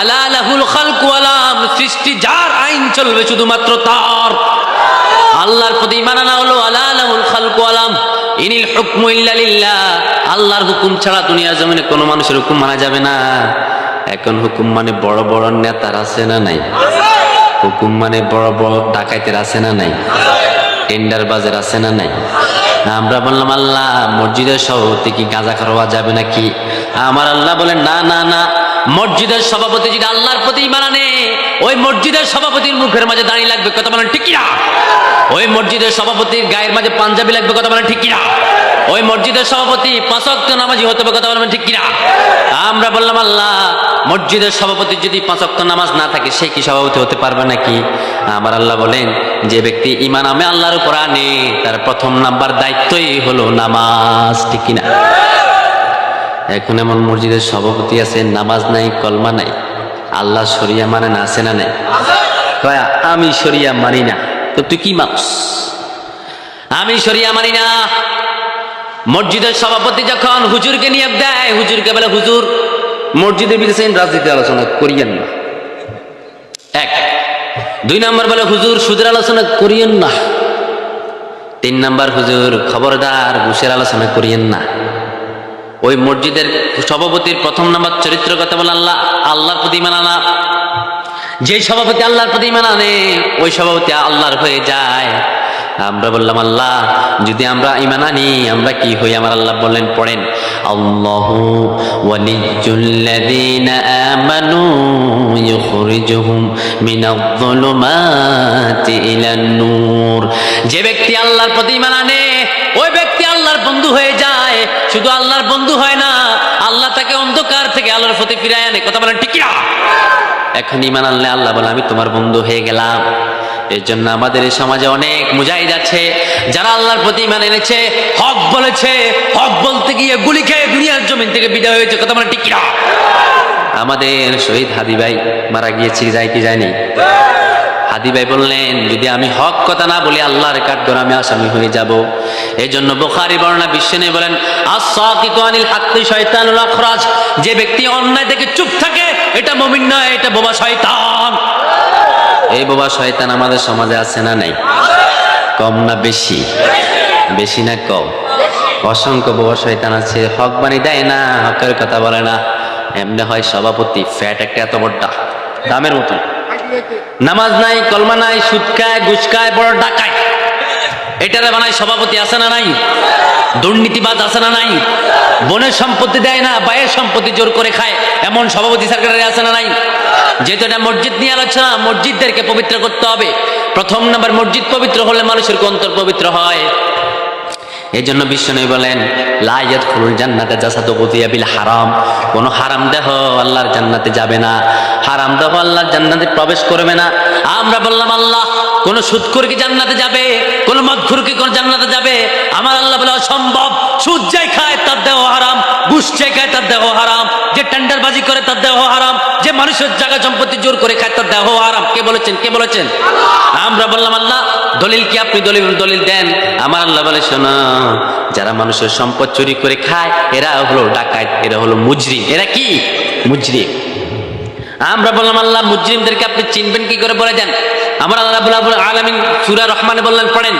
আলা লাহুল খালকু আলাম সৃষ্টি যার আইন চলবে শুধুমাত্র তার। আল্লাহর প্রতি ইমান আনা হলো আলা লাহুল খালকু আলাম ইনিল হুকমু ইল্লা আল্লাহর হুকুম ছাড়া দুনিয়ার জমিনে কোনো মানুষের হুকুম মানা যাবে না। এখন হুকুম মানে বড় বড় নেতার আছে না নাই? হুকুম মানে বড় বড় ডাকাইতের আছে না নাই? টেন্ডার বাজার আছে না নাই? আমরা বললাম, আল্লাহ, মসজিদের সভাপতি কি গাঁজা খাওয়া যাবে নাকি? আমার আল্লাহ বলেন না না না। মসজিদের সভাপতি যদি আল্লাহর প্রতি মানে ওই মসজিদের সভাপতির মুখের মাঝে দাঁড়িয়ে লাগবে কথা বলেন ঠিক কিনা? ওই মসজিদের সভাপতির গায়ের মাঝে পাঞ্জাবি লাগবে কথা বলেন ঠিক কিনা? ওই মসজিদের সভাপতি পাঁচক্ত নামাজি হতে হবে কথা বলবেন ঠিক কিনা? আমরা বললাম, আল্লাহ, মসজিদের সভাপতি যদি পাঁচক্ত নামাজ না থাকে, সে কি সভাপতি হতে পারবে নাকি? আমার আল্লাহ বলেন, যে ব্যক্তি ইমান আমি আল্লাহর উপর আনে, তার প্রথম নাম্বার দায়িত্বই হলো নামাজ, ঠিক কিনা? এখন এমন মসজিদের সভাপতি আছে নামাজ নাই কলমা নাই। আল্লাহ শরিয়া মানে না আছে না নাই? কয়, আমি শরিয়া মানি না। তো তুই কি মানুষ? আমি শরিয়া মানি না। মসজিদের সভাপতি যখন হুজুরকে নিয়োগ দেয় হুজুরকে বলে হুজুর মসজিদে বিদেশেন রাজনীতি আলোচনা করিয়েন না। এক। দুই নম্বর বলে হুজুর সুদের আলোচনা করিয়েন না। তিন নম্বর হুজুর খবরদার ঘুষের আলোচনা করিয়েন না। ওই মসজিদের সভাপতির প্রথম নাম্বার চরিত্র কথা বলে আল্লাহ, আল্লাহর প্রতি মানানা যে সভাপতি আল্লাহর প্রতি মানানে ওই সভাপতি আল্লাহর হয়ে যায়। আমরা বললাম, আল্লাহ, যদি আমরা ইমান আনি, আমরা কি হই? আমার আল্লাহ বললেন, পড়েন নূর। যে ব্যক্তি আল্লাহর প্রতি ইমান আনে, ওই ব্যক্তি আল্লাহর বন্ধু হয়ে শুধু আল্লাহর বন্ধু হয় না, আল্লাহ তাকে অন্ধকার থেকে আল্লাহর প্রতি ফিরায় আনে। কথা বলেন ঠিক এখন ইমান আনলে আল্লাহ বলে, আমি তোমার বন্ধু হয়ে গেলাম। এর জন্য আমাদের এই সমাজে অনেক মুজাহিদ আছে, যারা আল্লাহর প্রতি ইমান এনেছে, হক বলেছে, হক বলতে গিয়ে গুলি খেয়ে দুনিয়ার জমিন থেকে বিদায় হয়েছে। কথা বলে ঠিক আমাদের শহীদ হাদি ভাই মারা গিয়েছি যাই কি যায়নি? হাদি ভাই বললেন, যদি আমি হক কথা না বলি, আল্লাহর কাঠগড় আমি আসামি হয়ে যাব। এই জন্য বোখারি বর্ণনা বিশ্ব নেই বলেন আনিল আখরাজ। যে ব্যক্তি অন্যায় থেকে চুপ থাকে, এটা মুমিন নয়, এটা বোবা শয়তান। এই বোবা শয়তান আমাদের সমাজে আছে না নাই? কম না বেশি? বেশি না কম? অসংখ্য বোবা শয়তান আছে। হক বাণী দেয় না, হকের কথা বলে না। এমনি হয় সভাপতি, ফ্যাট একটা এত বড়টা দামের মতন। নামাজ নাই, কলমা নাই ঘুষ খায় বড় ডাকায়। এটারে বানায় সভাপতি আছে না নাই? দুর্নীতিবাদ আছে না নাই? বনের সম্পত্তি দেয় না, বায়ের সম্পত্তি জোর করে খায়। এমন সভাপতি সরকারের আছে না নাই? যেহেতু এটা মসজিদ নিয়ে আলোচনা, মসজিদদেরকে পবিত্র করতে হবে। প্রথম নাম্বার, মসজিদ পবিত্র হলে মানুষের অন্তর পবিত্র হয়। এই জন্য বিষ্ণু বলেন লাইয়াত খুলুল জান্নাতে জাসাদু গুদিয়া বিল হারাম। কোন হারাম দেহ আল্লাহর জান্নাতে যাবে না। হারাম দেহ আল্লাহর জান্নাতে প্রবেশ করবে না। আমরা বললাম, আল্লাহ, কোন সুদখোর কি জান্নাতে যাবে? কোন মদখোর কি কোন জান্নাতে যাবে? আমার আল্লাহ বলে, অসম্ভব। সুদ যাই খায়, তার দেহ হারাম। ঘুষ খায় তার দেহ হারাম যে টেন্ডারবাজি করে তার দেহ হারাম যে মানুষের জায়গা সম্পত্তি জোর করে খায় তার দেহ হারাম। কে বলেছেন? কে বলেছেন? আমরা বললাম আল্লাহ দলিল কি আপনি দলিল দলিল দেন? আমার আল্লাহ বলে শোনা যারা মানুষের সম্পদ চুরি করে খায় এরা হলো ডাকাত এরা হলো মুজরিম। এরা কি? মুজরিম। আমরা বললাম আল্লাহ মুজরিমদেরকে আপনি চিনবেন কি করে? বলে দেন। আমার আল্লাহ রাব্বুল আলামিন সূরা রহমানে বললেন, পড়েন,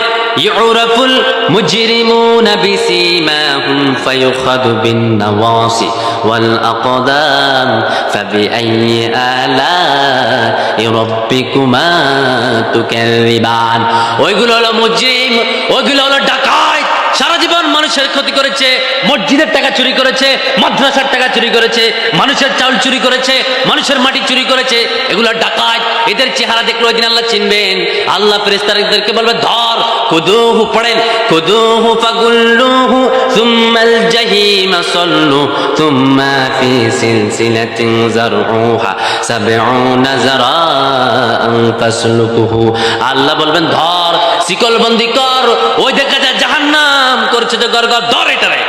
ইউরাফুল মুজরিমুনা বিসিমাহুম ফায়ুখাযু বিন নাওয়াসি ওয়াল আকদাম ফাবিআইয়ি আলা রাব্বিকুমা তুকাযিবান ওইগুলো হলো মুজরিম, ওইগুলো হলো ডাকাত। মানুষের ক্ষতি করেছে, মসজিদের টাকা চুরি করেছে, মাদ্রাসার টাকা চুরি করেছে, মানুষের চাউল চুরি করেছে, মানুষের মাটি চুরি করেছে, এগুলো ডাকাত, এদের চেহারা দেখলে ওই দিন আল্লাহ চিনবেন। আল্লাহ ফেরেস্তারদেরকে বলবে, ধর, খুদুহু পড়েন, খুদুহু ফাগুল্লুহু, সুম্মাল জাহিম সল্লু, সুম্মা ফি সিলসিলাতিন যারউহা, সাবউনা যারাআন ফাসলুকুহু আল্লাহ বলবেন, ধর, শিকলবন্দি কর, ওই দেখা যায় জাহান্নাম। করছে তো গর ধর এটারে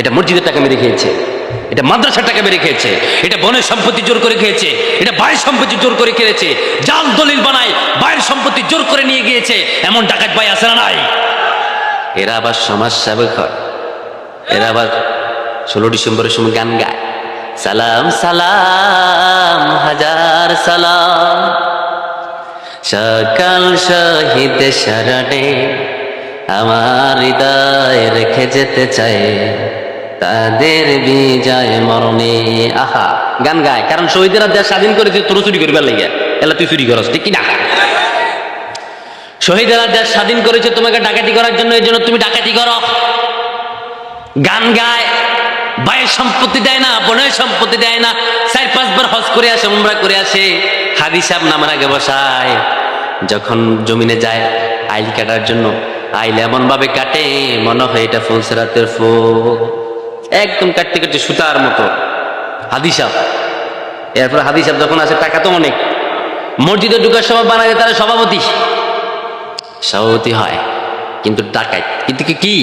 এটা মসজিদের টাকা মেরে খেয়েছে, এটা মাদ্রাসার টাকা মেরে খেয়েছে, এটা বনের সম্পত্তি জোর করে খেয়েছে, এটা বাইরের সম্পত্তি জোর করে খেয়েছে, জাল দলিল বানায় বাইরের সম্পত্তি জোর করে নিয়ে গিয়েছে, এমন ডাকাত ভাই আছে না নাই? এরা আবার সমাজ সেবক হয়। এরা আবার ষোলো ডিসেম্বরের সময় গান গায়। সালাম সালাম, হাজার সালাম। সকাল শহীদ শরণে আমার হৃদয় রেখে যেতে চায়। তাদের বিজয় মরণে, আহা, গান গায়। কারণ শহীদেরা দেশ স্বাধীন করেছে, তোর চুরি করবার লাগে এলা তুই চুরি করস, ঠিক কিনা? শহীদেরা দেশ স্বাধীন করেছে, তোমাকে ডাকাতি করার জন্য, এই জন্য তুমি ডাকাতি করো। গান গায় ভাইয়ের সম্পত্তি দেয় না, বোনের সম্পত্তি দেয় না। চার পাঁচবার হজ করে আসে, উমরা করে আসে। হাদি সাহেব নামার আগে বসায়। যখন জমিনে যায়, আইল কাটার জন্য আইল এমন ভাবে কাটে, মনে হয় এটা ফুলসেরাতের ফুল। একদম কাটতে কাটতে সুতার মতো। হাদি সাহেব এরপর হাদি সাহেব যখন আসে, টাকা তো অনেক। মসজিদে ঢুকার সময় বানায় তারা সভাপতি। সভাপতি হয়, কিন্তু ডাকাইত। কিন্তু কি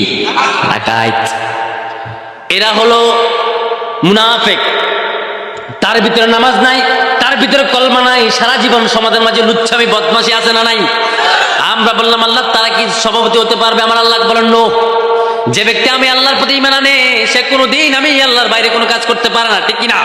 ডাকাইত। এরা হলো মুনাফেক। তার ভিতরে নামাজ নাই, তার ভিতরে কলমা নাই। সারা জীবন সমাজের মাঝে লুচ্ছামি বদমাসি আছে না নাই? আমরা বললাম, আল্লাহ তারা কি সভাপতি হতে পারবে? আমার আল্লাহ বলেন, নো। যে ব্যক্তি আমি আল্লাহর প্রতি ইমান আনে, সে কোনো দিন আমি আল্লাহর বাইরে কোনো কাজ করতে পারে না, ঠিক কিনা